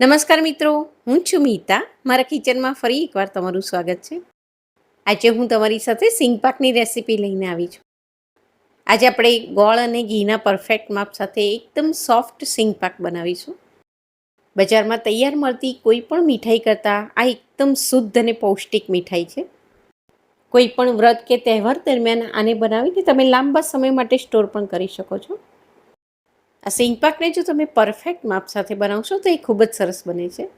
નમસ્કાર મિત્રો, હું છું મીતા. મારા કિચનમાં ફરી એકવાર તમારું સ્વાગત છે. આજે હું તમારી સાથે સિંગ પાકની રેસીપી લઈને આવી છું. આજે આપણે ગોળ અને ઘીના પરફેક્ટ માપ સાથે એકદમ સોફ્ટ સિંગપાક બનાવીશું. બજારમાં તૈયાર મળતી કોઈ પણ મીઠાઈ કરતાં આ એકદમ શુદ્ધ અને પૌષ્ટિક મીઠાઈ છે. કોઈ પણ વ્રત કે તહેવાર દરમિયાન આને બનાવીને તમે લાંબા સમય માટે સ્ટોર પણ કરી શકો છો. આ સિંગ પાકને જો તમે પરફેક્ટ માપ સાથે બનાવશો તો એ ખૂબ જ સરસ બને છે.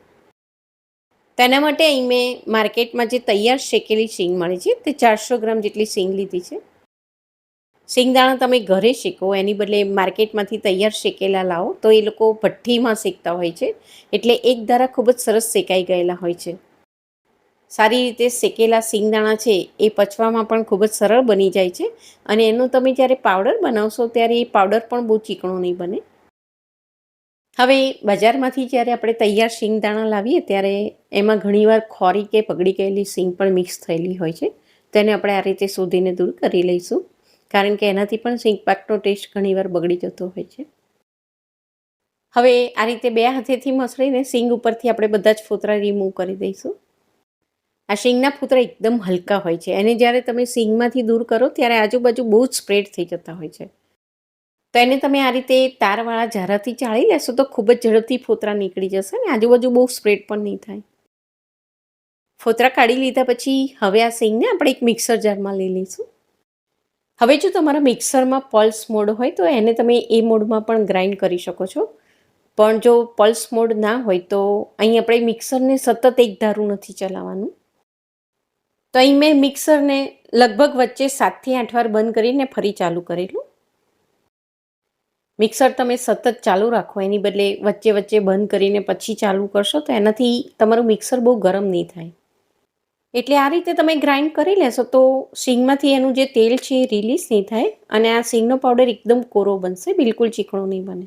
તેના માટે અહીં મેં માર્કેટમાં જે તૈયાર શેકેલી સિંગ મળે છે તે ચારસો ગ્રામ જેટલી સિંગ લીધી છે. સિંગદાણા તમે ઘરે શેકો, એની બદલે માર્કેટમાંથી તૈયાર શેકેલા લાવો તો એ લોકો ભઠ્ઠીમાં શેકતા હોય છે. એટલે એક ધારા ખૂબ જ સરસ શેકાઈ ગયેલા હોય છે. સારી રીતે શેકેલા સિંગદાણા છે એ પચવામાં પણ ખૂબ જ સરળ બની જાય છે. અને એનો તમે જ્યારે પાવડર બનાવશો ત્યારે એ પાવડર પણ બહુ ચીકણો નહીં બને. હવે બજારમાંથી જ્યારે આપણે તૈયાર સિંગદાણા લાવીએ ત્યારે એમાં ઘણીવાર ખોરી કે પગડી ગયેલી સિંગ પણ મિક્સ થયેલી હોય છે. તેને આપણે આ રીતે શોધીને દૂર કરી લઈશું. કારણ કે એનાથી પણ સિંગ પાકનો ટેસ્ટ ઘણીવાર બગડી જતો હોય છે. હવે આ રીતે બે હાથેથી મસળીને સિંગ ઉપરથી આપણે બધા જ ફોતરા રિમૂવ કરી દઈશું. આ શીંગના ફૂતરા એકદમ હલકા હોય છે. એને જ્યારે તમે શીંગમાંથી દૂર કરો ત્યારે આજુબાજુ બહુ જ સ્પ્રેડ થઈ જતા હોય છે. તો એને તમે આ રીતે તારવાળા ઝારાથી ચાળી લેશો તો ખૂબ જ ઝડપથી ફોતરા નીકળી જશે ને આજુબાજુ બહુ સ્પ્રેડ પણ નહીં થાય. ફોતરા કાઢી લીધા પછી હવે આ સિંગને આપણે એક મિક્સર જારમાં લઈ લઈશું. હવે જો તમારા મિક્સરમાં પલ્સ મોડ હોય તો એને તમે એ મોડમાં પણ ગ્રાઇન્ડ કરી શકો છો. પણ જો પલ્સ મોડ ના હોય તો અહીં આપણે મિક્સરને સતત એક ધારું નથી ચલાવવાનું. તો અહીં મેં મિક્સરને લગભગ વચ્ચે સાતથી આઠ વાર બંધ કરીને ફરી ચાલુ કરેલું. મિક્સર તમે સતત ચાલુ રાખો, એની બદલે વચ્ચે વચ્ચે બંધ કરીને પછી ચાલુ કરશો તો એનાથી તમારું મિક્સર બહુ ગરમ નહીં થાય. એટલે આ રીતે તમે ગ્રાઇન્ડ કરી લેશો તો સિંગમાંથી એનું જે તેલ છે એ રિલીઝ નહીં થાય અને આ સિંગનો પાવડર એકદમ કોરો બનશે, બિલકુલ ચીકણો નહીં બને.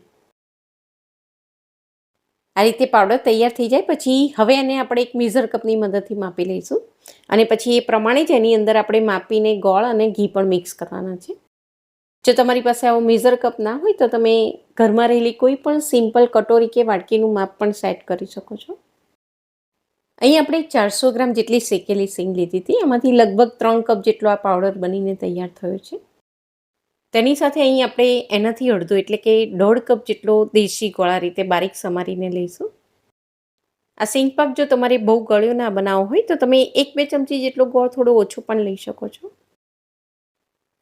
આ રીતે પાવડર તૈયાર થઈ જાય. પછી હવે એને આપણે એક મીઝર કપની મદદથી માપી લઈશું. અને પછી એ પ્રમાણે જ એની અંદર આપણે માપીને ગોળ અને ઘી પણ મિક્સ કરવાના છે. જો તમારી પાસે આવો મેઝર કપ ના હોય તો તમે ઘરમાં રહેલી કોઈ પણ સિમ્પલ કટોરી કે વાટકીનું માપ પણ સેટ કરી શકો છો. અહીં આપણે ચારસો ગ્રામ જેટલી શેકેલી સિંગ લીધી હતી. એમાંથી લગભગ ત્રણ કપ જેટલો આ પાવડર બનીને તૈયાર થયો છે. તેની સાથે અહીં આપણે એનાથી અડધો, એટલે કે દોઢ કપ જેટલો દેશી ગોળા રીતે બારીક સમારીને લઈશું. આ સિંગ જો તમારે બહુ ગળ્યો ના બનાવવો હોય, તો તમે એક બે ચમચી જેટલો ગોળ થોડો ઓછો પણ લઈ શકો છો.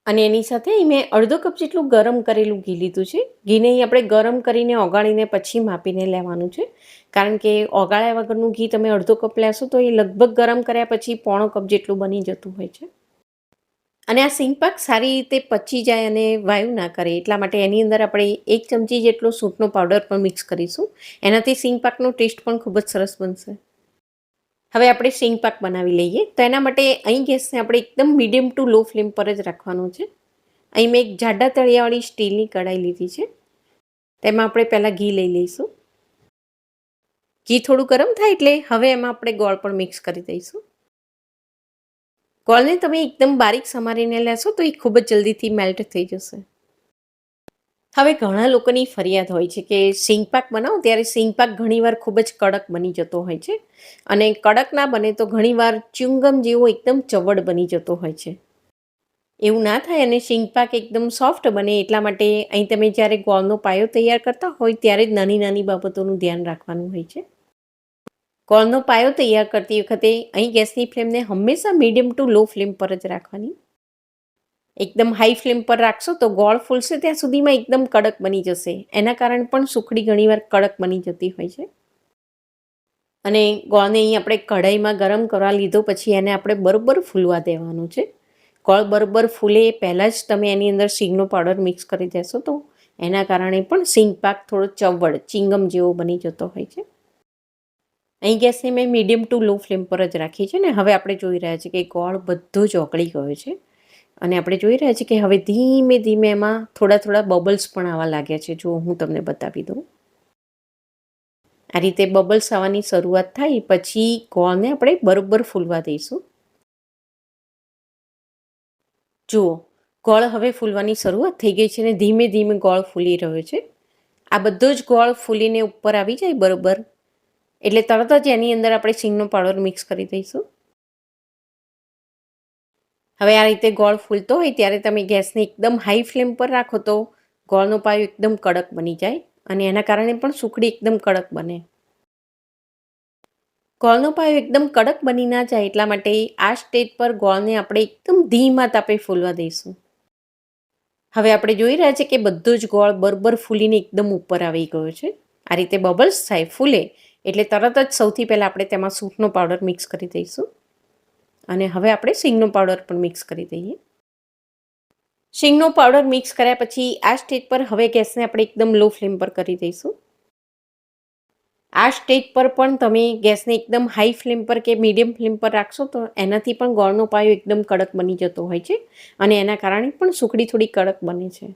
અને એની સાથે અહીં મેં અડધો કપ જેટલું ગરમ કરેલું ઘી લીધું છે. ઘીને અહીં આપણે ગરમ કરીને ઓગાળીને પછી માપીને લેવાનું છે. કારણ કે ઓગાળ્યા વગરનું ઘી તમે અડધો કપ લેશો તો એ લગભગ ગરમ કર્યા પછી પોણો કપ જેટલું બની જતું હોય છે. અને આ સિંગ પાક સારી રીતે પચી જાય અને વાયુ ના કરે, એટલા માટે એની અંદર આપણે એક ચમચી જેટલો સૂંઠનો પાવડર પણ મિક્સ કરીશું. એનાથી સિંગપાકનો ટેસ્ટ પણ ખૂબ જ સરસ બનશે. હવે આપણે સિંગપાક બનાવી લઈએ. તો એના માટે અહીં ગેસને આપણે એકદમ મીડિયમ ટુ લો ફ્લેમ પર જ રાખવાનું છે. અહીં મેં એક જાડા તળિયાવાળી સ્ટીલની કઢાઈ લીધી છે. તેમાં આપણે પહેલાં ઘી લઈ લઈશું. ઘી થોડું ગરમ થાય એટલે હવે એમાં આપણે ગોળ પણ મિક્સ કરી દઈશું. ગોળને તમે એકદમ બારીક સમારીને લેશો તો એ ખૂબ જ જલ્દીથી મેલ્ટ થઈ જશે. હવે ઘણા લોકોની ફરિયાદ હોય છે કે સિંગપાક બનાવો ત્યારે સિંગપાક ઘણીવાર ખૂબ જ કડક બની જતો હોય છે અને કડક ના બને તો ઘણીવાર ચ્યુંગમ જેવો એકદમ ચવડ બની જતો હોય છે. એવું ના થાય અને સિંગપાક એકદમ સોફ્ટ બને એટલા માટે અહીં તમે જ્યારે ગોળનો પાયો તૈયાર કરતા હોય ત્યારે જ નાની નાની બાબતોનું ધ્યાન રાખવાનું હોય છે. ગોળનો પાયો તૈયાર કરતી વખતે અહીં ગેસની ફ્લેમને હંમેશા મીડિયમ ટુ લો ફ્લેમ પર જ રાખવાની. એકદમ હાઈ ફ્લેમ પર રાખશો તો ગોળ ફૂલશે ત્યાં સુધીમાં એકદમ કડક બની જશે. એના કારણે પણ સુખડી ઘણીવાર કડક બની જતી હોય છે. અને ગોળને અહીં આપણે કઢાઈમાં ગરમ કરવા લીધો પછી એને આપણે બરોબર ફૂલવા દેવાનું છે. ગોળ બરોબર ફૂલે પહેલાં જ તમે એની અંદર સિંગનો પાવડર મિક્સ કરી દેશો તો એના કારણે પણ સિંગ પાક થોડો ચવડ ચિંગમ જેવો બની જતો હોય છે. અહીં ગેસને મેં મીડિયમ ટુ લો ફ્લેમ પર જ રાખી છે ને. હવે આપણે જોઈ રહ્યા છીએ કે ગોળ બધો જ ઓગળી ગયો છે. અને આપણે જોઈ રહ્યા છીએ કે હવે ધીમે ધીમે એમાં થોડા થોડા બબલ્સ પણ આવવા લાગ્યા છે. જો હું તમને બતાવી દઉં. આ રીતે બબલ્સ આવવાની શરૂઆત થાય, પછી ગોળને આપણે બરોબર ફૂલવા દઈશું. જુઓ, ગોળ હવે ફૂલવાની શરૂઆત થઈ ગઈ છે અને ધીમે ધીમે ગોળ ફૂલી રહ્યો છે. આ બધો જ ગોળ ફૂલીને ઉપર આવી જાય બરોબર. એટલે તરત જ એની અંદર આપણે સિંગનો પાવડર મિક્સ કરી દઈશું. હવે આ રીતે ગોળ ફૂલતો હોય ત્યારે તમે ગેસને એકદમ હાઈ ફ્લેમ પર રાખો તો ગોળનો પાયો એકદમ કડક બની જાય અને એના કારણે પણ સુખડી એકદમ કડક બને. ગોળનો પાયો એકદમ કડક બની ના જાય એટલા માટે આ સ્ટેજ પર ગોળને આપણે એકદમ ધીમા તાપે ફૂલવા દઈશું. હવે આપણે જોઈ રહ્યા છે કે બધો જ ગોળ બરબર ફૂલીને એકદમ ઉપર આવી ગયો છે. આ રીતે બબલ્સ થાય, ફૂલે એટલે તરત જ સૌથી પહેલાં આપણે તેમાં સૂંઠનો પાવડર મિક્સ કરી દઈશું. અને હવે આપણે સિંગનો પાવડર પણ મિક્સ કરી દઈએ. સિંગનો પાવડર મિક્સ કર્યા પછી આ સ્ટેજ પર હવે ગેસને આપણે એકદમ લો ફ્લેમ પર કરી દઈશું. આ સ્ટેજ પર પણ તમે ગેસને એકદમ હાઈ ફ્લેમ પર કે મીડિયમ ફ્લેમ પર રાખશો તો એનાથી પણ ગોળનો પાયો એકદમ કડક બની જતો હોય છે. અને એના કારણે પણ સુખડી થોડી કડક બને છે.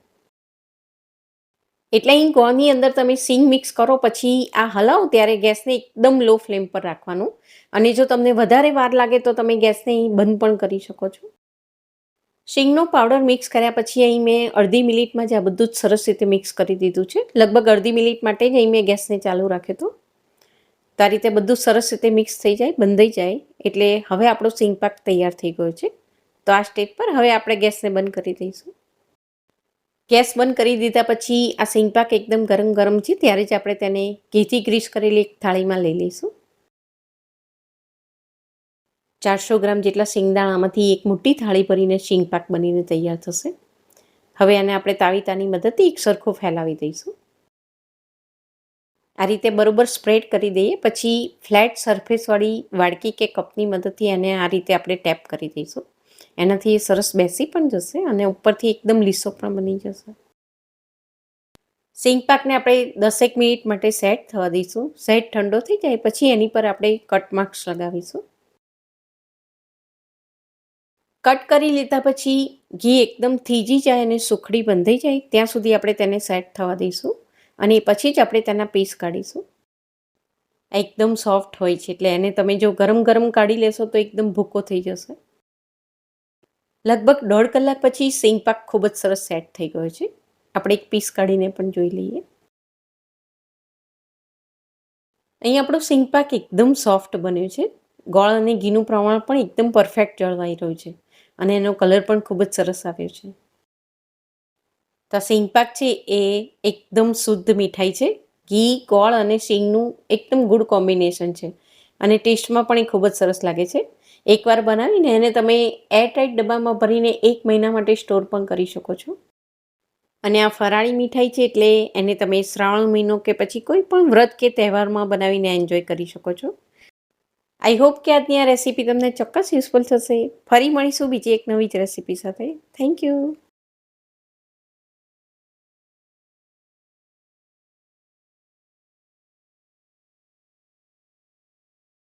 એટલે અહીં ગોળની અંદર તમે સિંગ મિક્સ કરો, પછી આ હલાવો ત્યારે ગેસને એકદમ લો ફ્લેમ પર રાખવાનું. અને જો તમને વધારે વાર લાગે તો તમે ગેસને અહીં બંધ પણ કરી શકો છો. સિંગનો પાવડર મિક્સ કર્યા પછી અહીં મેં અડધી મિનિટમાં જ આ બધું જ સરસ રીતે મિક્સ કરી દીધું છે. લગભગ અડધી મિનિટ માટે જ અહીં મેં ગેસને ચાલુ રાખ્યો હતો. તો આ રીતે બધું સરસ રીતે મિક્સ થઈ જાય, બંધાઈ જાય. એટલે હવે આપણો સિંગ પાક તૈયાર થઈ ગયો છે. તો આ સ્ટેપ પર હવે આપણે ગેસને બંધ કરી દઈશું. ગેસ બંધ કરી દીધા પછી આ સિંગપાક એકદમ ગરમ ગરમ છે, ત્યારે જ આપણે તેને ઘીથી ગ્રીસ કરેલી એક થાળીમાં લઈ લઈશું. ચારસો ગ્રામ જેટલા શિંગદાણામાંથી એક મોટી થાળી ભરીને શીંગપાક બનીને તૈયાર થશે. હવે આને આપણે તાવીતાની મદદથી એક સરખો ફેલાવી દઈશું. આ રીતે બરોબર સ્પ્રેડ કરી દઈએ, પછી ફ્લેટ સરફેસવાળી વાડકી કે કપની મદદથી એને આ રીતે આપણે ટેપ કરી દઈશું. એનાથી સરસ બેસી પણ જશે અને ઉપરથી એકદમ લીસો પણ બની જશે. સિંગ પાકને આપણે દસેક મિનિટ માટે સેટ થવા દઈશું. સેટ ઠંડો થઈ જાય પછી એની પર આપણે કટ માર્ક્સ લગાવીશું. કટ કરી લીધા પછી ઘી એકદમ થીજી જાય અને સુખડી બંધાઈ જાય, ત્યાં સુધી આપણે તેને સેટ થવા દઈશું અને પછી જ આપણે તેના પીસ કાઢીશું. એકદમ સોફ્ટ હોય છે એટલે એને તમે જો ગરમ ગરમ કાઢી લેશો તો એકદમ ભૂકો થઈ જશે. લગભગ દોઢ કલાક પછી સિંગ પાક ખૂબ જ સરસ સેટ થઈ ગયો છે. આપણે એક પીસ કાઢીને પણ જોઈ લઈએ. અહીં આપણો સિંગ પાક એકદમ સોફ્ટ બન્યો છે. ગોળ અને ઘીનું પ્રમાણ પણ એકદમ પરફેક્ટ જળવાઈ રહ્યું છે અને એનો કલર પણ ખૂબ જ સરસ આવ્યો છે. તો સિંગપાક છે એ એકદમ શુદ્ધ મીઠાઈ છે. ઘી, ગોળ અને શીંગનું એકદમ ગુડ કોમ્બિનેશન છે અને ટેસ્ટમાં પણ એ ખૂબ જ સરસ લાગે છે. એકવાર બનાવીને એને તમે એરટાઇટ ડબ્બામાં ભરીને એક મહિના માટે સ્ટોર પણ કરી શકો છો. અને આ ફરાળી મીઠાઈ છે એટલે એને તમે શ્રાવણ મહિનો કે પછી કોઈ પણ વ્રત કે તહેવારમાં બનાવીને એન્જોય કરી શકો છો. આઈ હોપ કે આજની આ રેસીપી તમને ચોક્કસ યુઝફુલ થશે. ફરી મળીશું બીજી એક નવી જ રેસીપી સાથે. Thank you